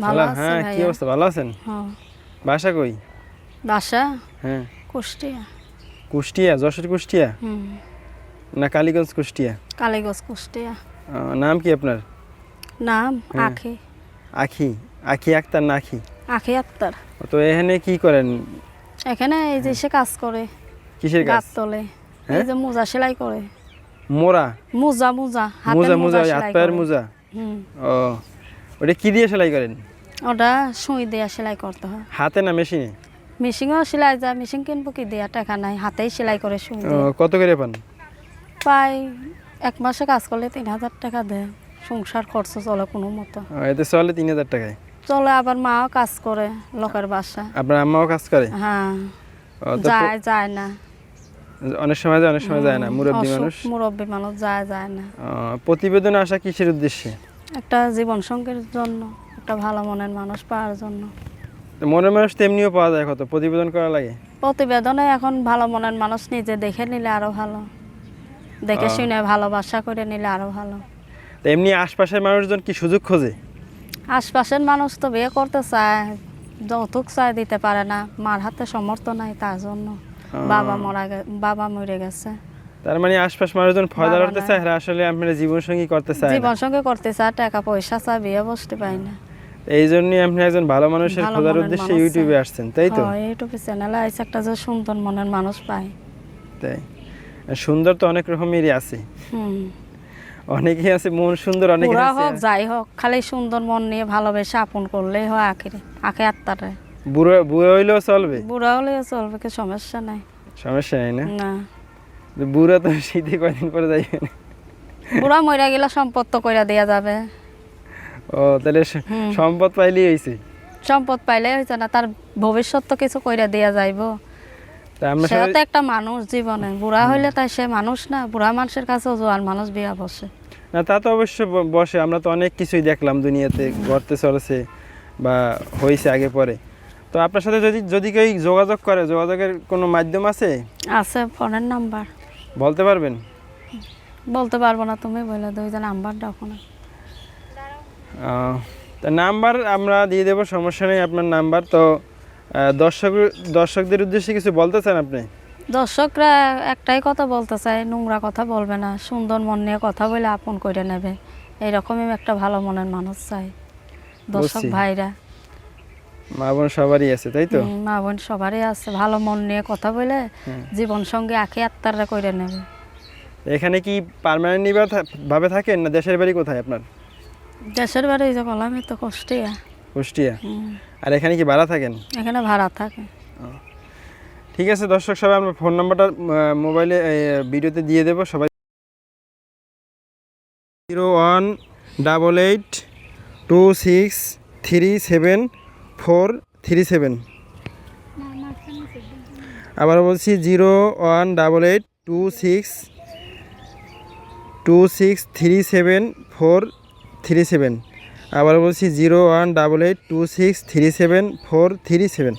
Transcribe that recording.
ভালো হ্যাঁ কি অবস্থা? ভালো আছেন? হ্যাঁ। বাসা কই? বাসা? হ্যাঁ। কুষ্টিয়া। কুষ্টিয়া যশোর কুষ্টিয়া? হুম। না কালীগঞ্জ কুষ্টিয়া? কালীগঞ্জ কুষ্টিয়া। নাম কি আপনার? নাম হ্যাঁ। আখি। আখি। আখি আক্তার না আখি? আখি আক্তার। তো এখানে কি করেন? এখানে এই যে সে কাজ করে। কিসের কাজ? তোলে। এই হ্যাঁ? যে মোজা সেলাই করে। মোরা? মোজা মোজা। মোজা মোজা হাত পায়ের মোজা? হুম। ও ওটা কি দিয়ে সেলাই করেন? ওটা সুই দেয়া সেলাই করতে হয়। হাতে না মেশিনে? মেশিনও সেলাই যায় মেশিন কিনবো কি দেয়া? টাকা নাই হাতেই সেলাই করে সুই কত করে পান? প্রায় এক মাসে কাজ করলে তিন হাজার টাকা দেয়। সংসার খরচ চলে কোনো মতো। এতে চলে তিন হাজার টাকায়? চলে আবার মাও কাজ করে লোকের বাসা আপনার আম্মাও কাজ করে? হ্যাঁ যায় যায় না। অনেক সময় যায় অনেক সময় যায় না মুরব্বী মানুষ? মুরব্বী মানুষ যায় যায় না। প্রতিবেদনে আসা কিসের উদ্দেশ্যে? একটা জীবন সঙ্গীর জন্য। একটা ভালো মনের মানুষ পাওয়ার জন্য। মনের মানুষ তেমনিও পাওয়া যায় কত? প্রতিবেদন করা লাগে? প্রতিবেদনে এখন ভালো মনের মানুষ নিজে দেখে নিলে আরও ভালো। দেখে শুনে ভালোবাসা করে নিলে আরও ভালো। তো এমনি আশপাশের মানুষজন কি সুযোগ খোঁজে? আশপাশের মানুষ তো বিয়ে করতে চায় যৌতুক চায় দিতে পারে না। মার হাতে সমর্থ নাই তার জন্য। বাবা মরা বাবা মরে গেছে। তার মানে আশপাশ মানুষজন ফয়দা করতে। চায় আসলে আপনার জীবন সঙ্গী করতে চায়। জীবন সঙ্গে করতে চায় টাকা পয়সা চায় বিয়ে বসতে পাই না। এই জন্যই আপনি একজন ভালো মানুষের খোঁজার উদ্দেশ্যে ইউটিউবে আসছেন তাই তো? ইউটিউবে চ্যানেলে একটা যে সুন্দর মনের মানুষ পায় তাই। সুন্দর তো অনেক রকমেরই আছে। অনেকেই আছে মন সুন্দর অনেকে আছে হোক যাই হোক খালি সুন্দর মন নিয়ে ভালোবেসে আপন করলেই হয় আখিরে আখে আত্মারে। বুড়ো বুড়ো হইলেও চলবে? বুড়া হলে চলবে কি সমস্যা নাই। সমস্যা নেই না? না। বুড়া তো শীতে কয়দিন পরে যাইবে বুড়া মরা গেলে সম্পদ তো কইরা দেয়া যাবে। ও তাহলে সম্পদ পাইলেই হয়েছে সম্পদ পাইলে হয়েছে না তার ভবিষ্যৎ তো কিছু কইরা দেয়া যাইব। সেও তো একটা মানুষ জীবনে বুড়া হইলে তাই সে মানুষ না বুড়া মানুষের কাছেও জোয়ান মানুষ বিয়া বসে। না তা তো অবশ্য বসে আমরা তো অনেক কিছুই দেখলাম দুনিয়াতে ঘটতে চলেছে বা হয়েছে আগে পরে। তো আপনার সাথে যদি যদি কেউ যোগাযোগ করে যোগাযোগের কোনো মাধ্যম আছে? আছে ফোনের নাম্বার। বলতে পারবেন? বলতে পারব না তুমি বলে দুই নাম্বার দাও না। তা নাম্বার আমরা দিয়ে দেবো সমস্যা নেই আপনার নাম্বার। তো দর্শক দর্শকদের উদ্দেশ্যে কিছু বলতে চান আপনি? দর্শকরা একটাই কথা বলতে চায় নোংরা কথা বলবে না সুন্দর মন নিয়ে কথা বলে আপন করে নেবে। এইরকমই একটা ভালো মনের মানুষ চাই দর্শক ভাইরা। মা বোন সবারই আছে তাই তো? মা বোন সবারই আছে ভালো মন নিয়ে কথা বলে। জীবন সঙ্গে আঁকি আত্মারা করে নেবে। এখানে কি পার্মানেন্ট ভাবে থাকেন না দেশের বাড়ি কোথায় আপনার? দেশের বাড়ি যে কলামে তো কষ্টিয়া। কুষ্টিয়া? আর এখানে কি ভাড়া থাকেন? এখানে ভাড়া থাকে। ঠিক আছে দর্শক সবাই আমরা ফোন নাম্বারটা মোবাইলে ভিডিওতে দিয়ে দেবো। সবাই zero one double eight two six three seven four three seven. আবার বলছি zero one double eight two six two six three seven four three seven. আবার বলছি zero one double eight two six three seven four three seven.